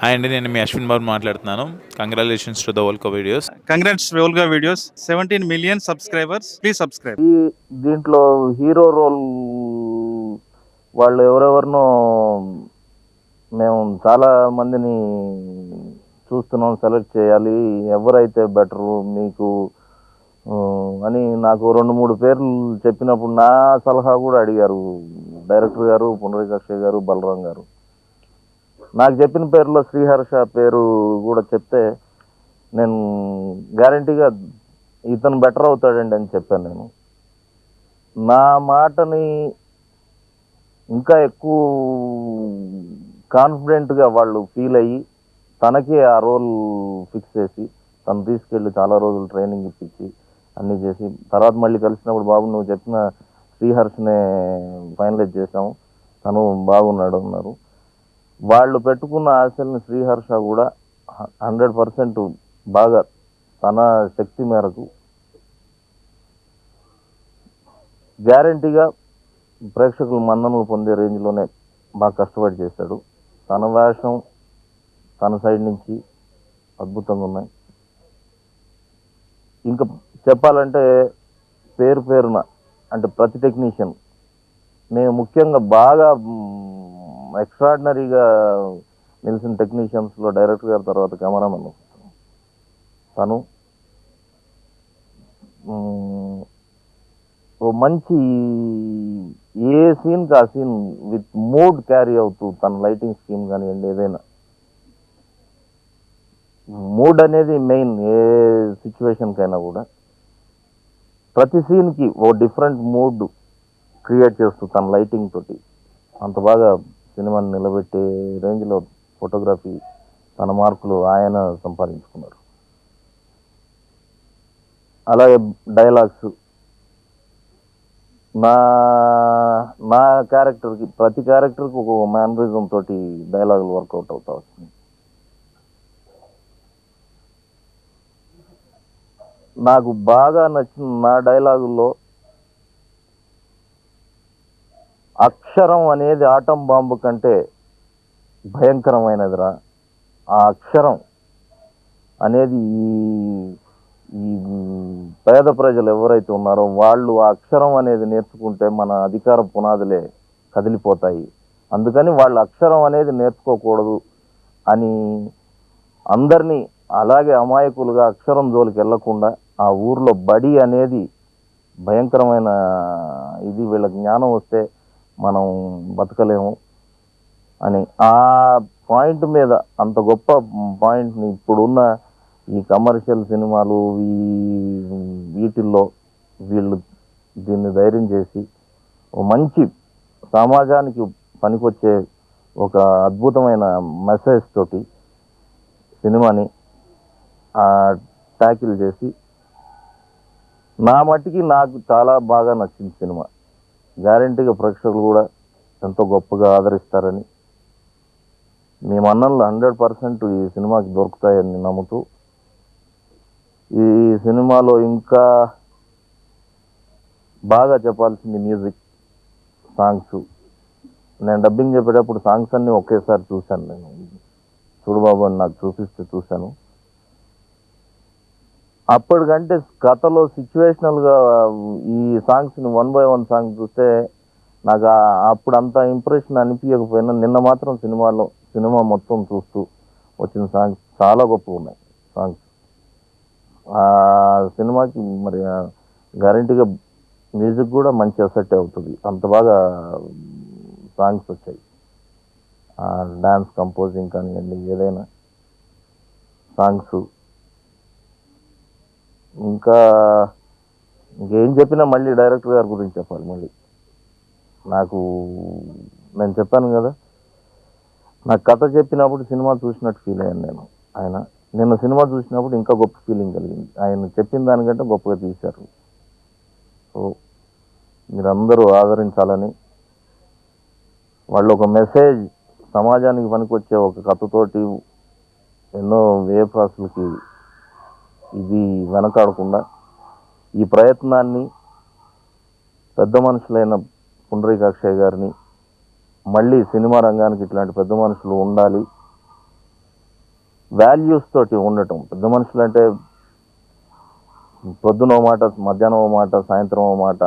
Hi అండి నేను మీ అశ్విన్ బాబు మాట్లాడుతున్నాను. Congratulations to the videos congrats Volga videos seventeen million subscribers please subscribe ఈ దీంట్లో హీరో రోల్ వాళ్ళు ఎవరెవరినో మేము చాలా మందిని చూస్తున్నాం సెలెక్ట్ చేయాలి. ఎవరైతే బెటరు మీకు అని నాకు రెండు మూడు పేర్లు చెప్పినప్పుడు నా సలహా కూడా అడిగారు. డైరెక్టర్ గారు పునరికక్ష గారు బలరాం గారు. నాకు చెప్పిన పేరులో శ్రీహర్ష పేరు కూడా చెప్తే నేను గ్యారంటీగా ఇతను బెటర్ అవుతాడండి అని చెప్పాను నేను. నా మాటని ఇంకా ఎక్కువ కాన్ఫిడెంట్గా వాళ్ళు ఫీల్ అయ్యి తనకే ఆ రోల్ ఫిక్స్ చేసి తను తీసుకెళ్ళి చాలా రోజులు ట్రైనింగ్ ఇప్పించి అన్నీ చేసి తర్వాత మళ్ళీ కలిసినప్పుడు బాబు నువ్వు చెప్పిన శ్రీహర్షనే ఫైనలైజ్ చేసాము తను బాగున్నాడు అన్నారు. వాళ్ళు పెట్టుకున్న ఆశల్ని శ్రీహర్ష కూడా హండ్రెడ్ పర్సెంట్ బాగా తన శక్తి మేరకు గ్యారంటీగా ప్రేక్షకులు మన్ననలు పొందే రేంజ్లోనే బాగా కష్టపడి చేశాడు. తన వేషం తన సైడ్ నుంచి అద్భుతంగా ఉన్నాయి. ఇంకా చెప్పాలంటే పేరు పేరున అంటే ప్రతి టెక్నీషియన్ నేను ముఖ్యంగా బాగా ఎక్స్ట్రాడినరీగా నిలిచిన టెక్నీషియన్స్లో డైరెక్టర్ గారి తర్వాత కెమెరామెన్. తను. ఓ మంచి ఏ సీన్కి ఆ సీన్ విత్ మూడ్ క్యారీ అవుతూ తన లైటింగ్ స్కీమ్ కానివ్వండి ఏదైనా. మూడ్ అనేది మెయిన్ ఏ సిచ్యువేషన్కైనా కూడా. ప్రతి సీన్కి ఓ డిఫరెంట్ మూడ్ క్రియేట్ చేస్తూ తన లైటింగ్ తోటి. అంత బాగా సినిమాని నిలబెట్టే రేంజ్లో ఫోటోగ్రఫీ తన మార్కులు ఆయన సంపాదించుకున్నారు. అలాగే డైలాగ్స్. నా నా క్యారెక్టర్కి ప్రతి క్యారెక్టర్కి ఒక మ్యానరిజం తోటి డైలాగులు వర్కౌట్ అవుతా వస్తుంది నాకు బాగా నచ్చిన నా డైలాగుల్లో అక్షరం అనేది ఆటం బాంబు కంటే భయంకరమైనదిరా. ఆ అక్షరం అనేది ఈ ఈ పేద ప్రజలు ఎవరైతే ఉన్నారో వాళ్ళు ఆ అక్షరం అనేది నేర్చుకుంటే మన అధికార పునాదులే కదిలిపోతాయి. అందుకని వాళ్ళు అక్షరం అనేది నేర్చుకోకూడదు అని అందరినీ అలాగే అమాయకులుగా అక్షరం జోలికి వెళ్ళకుండా ఆ ఊర్లో బడి అనేది భయంకరమైన ఇది వీళ్ళ జ్ఞానం వస్తే మనం బతకలేము అని. ఆ పాయింట్ మీద అంత గొప్ప పాయింట్ని ఇప్పుడున్న ఈ కమర్షియల్ సినిమాలు ఈ వీటిల్లో వీళ్ళు దీన్ని ధైర్యం చేసి మంచి సమాజానికి పనికొచ్చే ఒక అద్భుతమైన మెసేజ్ తోటి సినిమాని ట్యాకిల్ చేసి నా మట్టికి నాకు చాలా బాగా నచ్చింది సినిమా. గ్యారంటీగా ప్రేక్షకులు కూడా ఎంతో గొప్పగా ఆదరిస్తారని మీ మన్ననలు హండ్రెడ్ పర్సెంట్ ఈ సినిమాకి దొరుకుతాయని నమ్ముతూ ఈ సినిమాలో ఇంకా బాగా చెప్పాల్సింది మ్యూజిక్ సాంగ్స్. నేను డబ్బింగ్ చెప్పేటప్పుడు సాంగ్స్ అన్నీ ఒకేసారి చూశాను నేను. చూడబాబు అని నాకు చూపిస్తే చూశాను. అప్పటికంటే కథలో సిచ్యువేషనల్గా ఈ సాంగ్స్ని వన్ బై వన్ సాంగ్ చూస్తే నాకు అప్పుడు అంత ఇంప్రెషన్ అనిపించకపోయినా నిన్న మాత్రం సినిమాలో సినిమా మొత్తం చూస్తూ వచ్చిన సాంగ్స్ చాలా గొప్పగా ఉన్నాయి సాంగ్స్ ఆ సినిమాకి మరి గ్యారంటీగా మ్యూజిక్ కూడా మంచి అసెట్ అవుతుంది. అంత బాగా సాంగ్స్ వచ్చాయి. డ్యాన్స్ కంపోజింగ్ కానివ్వండి ఏదైనా సాంగ్స్ ఇంకా ఇంకేం చెప్పినా మళ్ళీ డైరెక్టర్ గారి గురించి చెప్పాలి మళ్ళీ. నాకు నేను చెప్పాను కదా. నాకు కథ చెప్పినప్పుడు సినిమా చూసినట్టు ఫీల్ అయ్యాను నేను ఆయన. నిన్న సినిమా చూసినప్పుడు ఇంకా గొప్ప ఫీలింగ్ కలిగింది. ఆయన చెప్పిన దానికంటే గొప్పగా తీశారు. సో మీరందరూ ఆదరించాలని వాళ్ళు ఒక మెసేజ్ సమాజానికి పనికొచ్చే ఒక కథతోటి ఎన్నో వేఫాసులకి ఇది వెనకాడకుండా ఈ ప్రయత్నాన్ని పెద్ద మనుషులైన పుండరీకాక్షయ్య గారిని మళ్ళీ సినిమా రంగానికి ఇట్లాంటి పెద్ద మనుషులు ఉండాలి. వాల్యూస్ తోటి ఉండటం. పెద్ద మనుషులు అంటే పొద్దున ఓ మాట మధ్యాహ్నం ఓ మాట సాయంత్రం ఓ మాట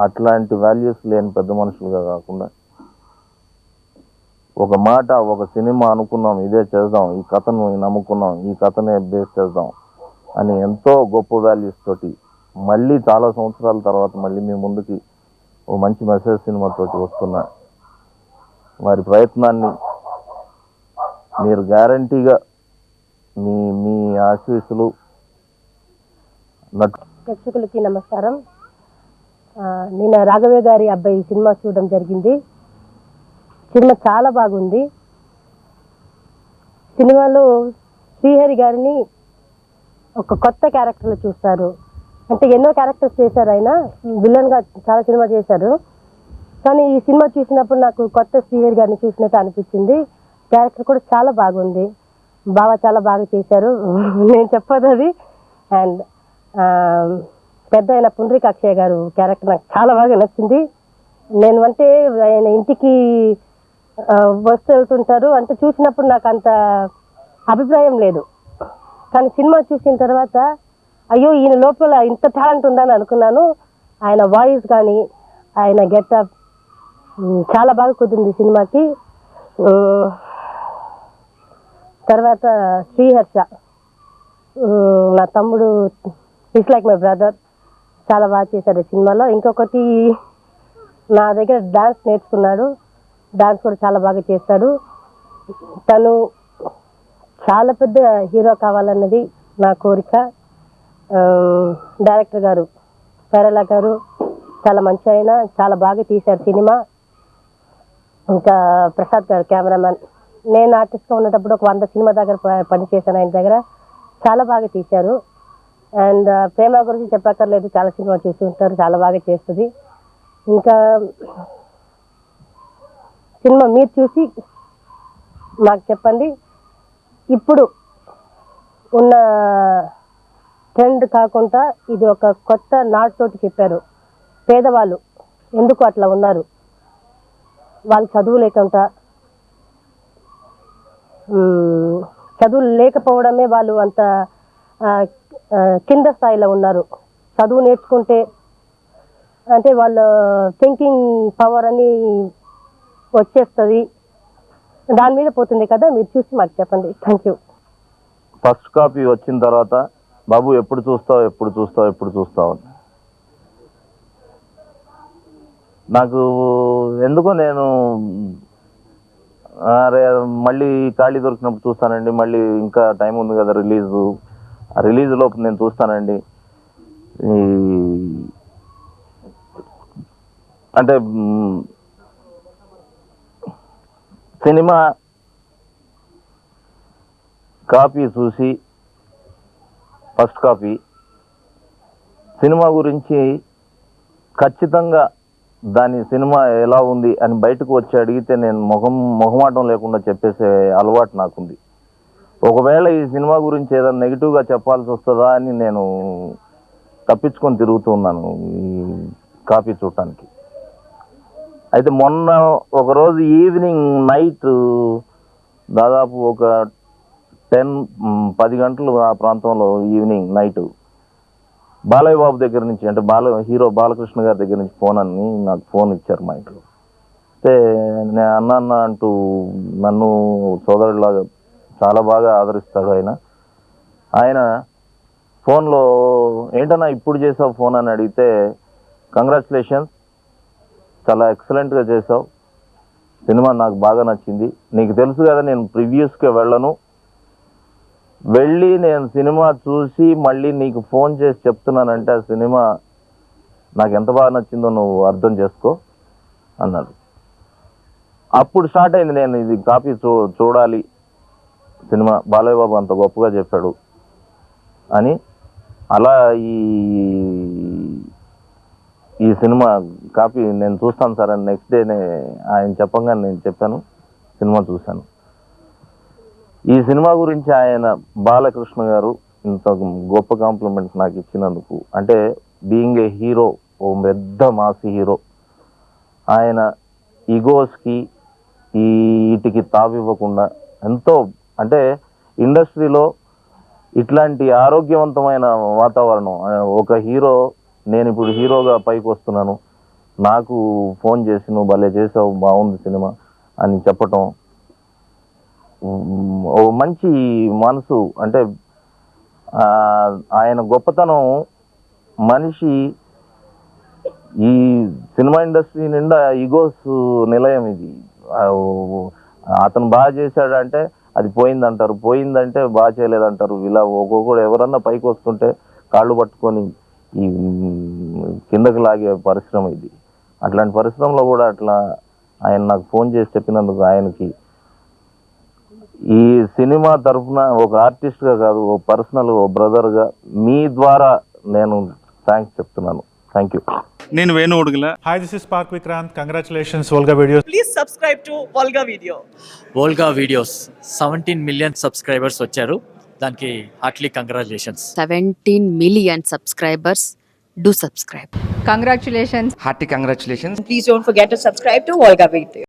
అట్లాంటి వాల్యూస్ లేని పెద్ద మనుషులుగా కాకుండా ఒక మాట ఒక సినిమా అనుకున్నాం ఇదే చేద్దాం ఈ కథను నమ్ముకున్నాం ఈ కథనే బేస్ చేద్దాం. అని ఎంతో గొప్ప వాల్యూస్ తోటి మళ్ళీ చాలా సంవత్సరాల తర్వాత మళ్ళీ మీ ముందుకి ఓ మంచి మెసేజ్ సినిమాతోటి వస్తున్నా వస్తున్న వారి ప్రయత్నాన్ని మీరు గ్యారంటీగా మీ మీ ఆశీస్సులు ప్రేక్షకులకి నమస్కారం. ఆ, నిన్న గారి అబ్బాయి సినిమా చూడడం జరిగింది. సినిమా చాలా బాగుంది. సినిమాలో శ్రీహరి గారిని ఒక కొత్త క్యారెక్టర్లు చూస్తారు. అంటే ఎన్నో క్యారెక్టర్స్ చేశారు ఆయన. విలన్గా చాలా సినిమా చేశారు. కానీ ఈ సినిమా చూసినప్పుడు నాకు కొత్త శ్రీహరి గారిని చూసినట్టు అనిపించింది. క్యారెక్టర్ కూడా చాలా బాగుంది. బాగా చాలా బాగా చేశారు. నేను చెప్పదు అది. అండ్ పెద్ద ఆయన పుండ్రిక అక్షయ్ గారు క్యారెక్టర్ నాకు చాలా బాగా నచ్చింది. నేను అంటే ఆయన ఇంటికి వస్తూ వెళ్తుంటారు. అంటే చూసినప్పుడు నాకు అంత అభిప్రాయం లేదు. కానీ సినిమా చూసిన తర్వాత అయ్యో ఈయన లోపల ఇంత టాలెంట్ ఉందని అనుకున్నాను. ఆయన వాయిస్ కానీ ఆయన గెటప్ చాలా బాగా కుదిరింది సినిమాకి. తర్వాత శ్రీహర్ష. నా తమ్ముడు ఇట్స్ లైక్ మై బ్రదర్ చాలా బాగా చేశాడు ఈ సినిమాలో. ఇంకొకటి నా దగ్గర డాన్స్ నేర్చుకున్నాడు. డాన్స్ కూడా చాలా బాగా చేస్తాడు. తను చాలా పెద్ద హీరో కావాలన్నది నా కోరిక. డైరెక్టర్ గారు పేరళ గారు చాలా మంచి ఆయన చాలా బాగా తీశారు సినిమా. ఇంకా ప్రసాద్ గారు కెమెరామ్యాన్. నేను ఆర్టిస్ట్గా ఉన్నప్పుడు ఒక వంద సినిమా దగ్గర పనిచేశాను ఆయన దగ్గర. చాలా బాగా తీశారు. అండ్ ప్రేమ గురించి చెప్పక్కర్లేదు చాలా సినిమా చూసి ఉంటారు చాలా బాగా చేస్తుంది. ఇంకా సినిమా మీరు చూసి మాకు చెప్పండి. ఇప్పుడు ఉన్న ట్రెండ్ కాకుండా ఇది ఒక కొత్త నాటుతోటి చెప్పారు. పేదవాళ్ళు ఎందుకు అట్లా ఉన్నారు? వాళ్ళు చదువు లేకుండా చదువు లేకపోవడమే వాళ్ళు అంత కింద స్థాయిలో ఉన్నారు. చదువు నేర్చుకుంటే అంటే వాళ్ళ థింకింగ్ పవర్ అని వచ్చేస్తుంది. దాని మీద పోతుంది కదా మీరు చూసి మాకు చెప్పండి. థ్యాంక్ యూ ఫస్ట్ కాపీ వచ్చిన తర్వాత బాబు ఎప్పుడు చూస్తావు ఎప్పుడు చూస్తావు ఎప్పుడు చూస్తావు? నాకు ఎందుకో నేను అరే మళ్ళీ ఖాళీ దొరికినప్పుడు చూస్తానండి మళ్ళీ ఇంకా టైం ఉంది కదా రిలీజు. ఆ రిలీజ్ లోపు నేను చూస్తానండి. ఈ అంటే సినిమా కాపీ చూసి ఫస్ట్ కాపీ. సినిమా గురించి ఖచ్చితంగా దాని సినిమా ఎలా ఉంది అని బయటకు వచ్చి అడిగితే నేను మొహం మొహమాటం లేకుండా చెప్పేసే అలవాటు నాకుంది. ఒకవేళ ఈ సినిమా గురించి ఏదైనా నెగిటివ్గా చెప్పాల్సి వస్తుందా అని నేను తప్పించుకొని తిరుగుతూ ఉన్నాను ఈ కాపీ చూడటానికి. అయితే మొన్న ఒకరోజు ఈవినింగ్ నైట్ దాదాపు ఒక టెన్ పది గంటలు ఆ ప్రాంతంలో ఈవినింగ్ నైట్ బాలయ్య బాబు దగ్గర నుంచి అంటే బాల హీరో బాలకృష్ణ గారి దగ్గర నుంచి ఫోన్ అని నాకు ఫోన్ ఇచ్చారు మా ఇంట్లో. అయితే నేను అన్న అన్న అంటూ నన్ను సోదరుడిలాగా చాలా బాగా ఆదరిస్తాడు ఆయన. ఆయన ఫోన్లో ఏంటన్నా ఇప్పుడు చేసావు ఫోన్? అని అడిగితే కంగ్రాచులేషన్స్ చాలా ఎక్సలెంట్గా చేసావు సినిమా నాకు బాగా నచ్చింది. నీకు తెలుసు కదా నేను ప్రివ్యూస్కే వెళ్ళను. వెళ్ళి నేను సినిమా చూసి మళ్ళీ నీకు ఫోన్ చేసి చెప్తున్నానంటే ఆ సినిమా నాకు ఎంత బాగా నచ్చిందో నువ్వు అర్థం చేసుకో అన్నాడు. అప్పుడు స్టార్ట్ అయింది నేను ఇది కాపీ చూ చూడాలి. సినిమా బాలయ్య బాబు అంత గొప్పగా చెప్పాడు అని. అలా ఈ ఈ సినిమా కాపీ నేను చూస్తాను సార్ అని నెక్స్ట్ డేనే ఆయన చెప్పంగా నేను చెప్పాను సినిమా చూశాను. ఈ సినిమా గురించి ఆయన బాలకృష్ణ గారు ఇంత గొప్ప కాంప్లిమెంట్స్ నాకు ఇచ్చినందుకు. అంటే బీయింగ్ ఏ హీరో ఓ పెద్ద మాసి హీరో ఆయన ఈగోస్కి ఈ వీటికి తావివ్వకుండా ఎంతో అంటే ఇండస్ట్రీలో ఇట్లాంటి ఆరోగ్యవంతమైన వాతావరణం ఒక హీరో నేను ఇప్పుడు హీరోగా పైకి వస్తున్నాను. నాకు ఫోన్ చేసి నువ్వు భలే చేసావు బాగుంది సినిమా అని చెప్పటం. ఓ మంచి మనసు అంటే ఆయన గొప్పతనం మనిషి ఈ సినిమా ఇండస్ట్రీ నిండా ఈగోస్ నిలయం ఇది. అతను బాగా చేశాడంటే అది పోయిందంటారు పోయిందంటే బాగా చేయలేదంటారు. ఇలా ఒక్కొక్కడు ఎవరన్నా పైకి వస్తుంటే కాళ్ళు పట్టుకొని ఈ కిందకి లాగే పరిశ్రమ ఇది అట్లాంటి పరిశ్రమలో కూడా అట్లా ఆయన నాకు ఫోన్ చేసి చెప్పినందుకు ఆయనకి ఈ సినిమా తరఫున ఒక ఆర్టిస్ట్గా కాదు ఓ పర్సనల్ ఓ బ్రదర్గా మీ ద్వారా నేను థ్యాంక్స్ చెప్తున్నాను థ్యాంక్ యూ నేను Venu Udugula Hi, this is Park Vikrant. Congratulations, Volga Videos. please subscribe to Volga Video. Volga videos seventeen million subscribers వచ్చారు దానికి heartly congratulations 17 million subscribers. Do subscribe. Congratulations. Hearty congratulations. Please don't forget to subscribe to Volga Video.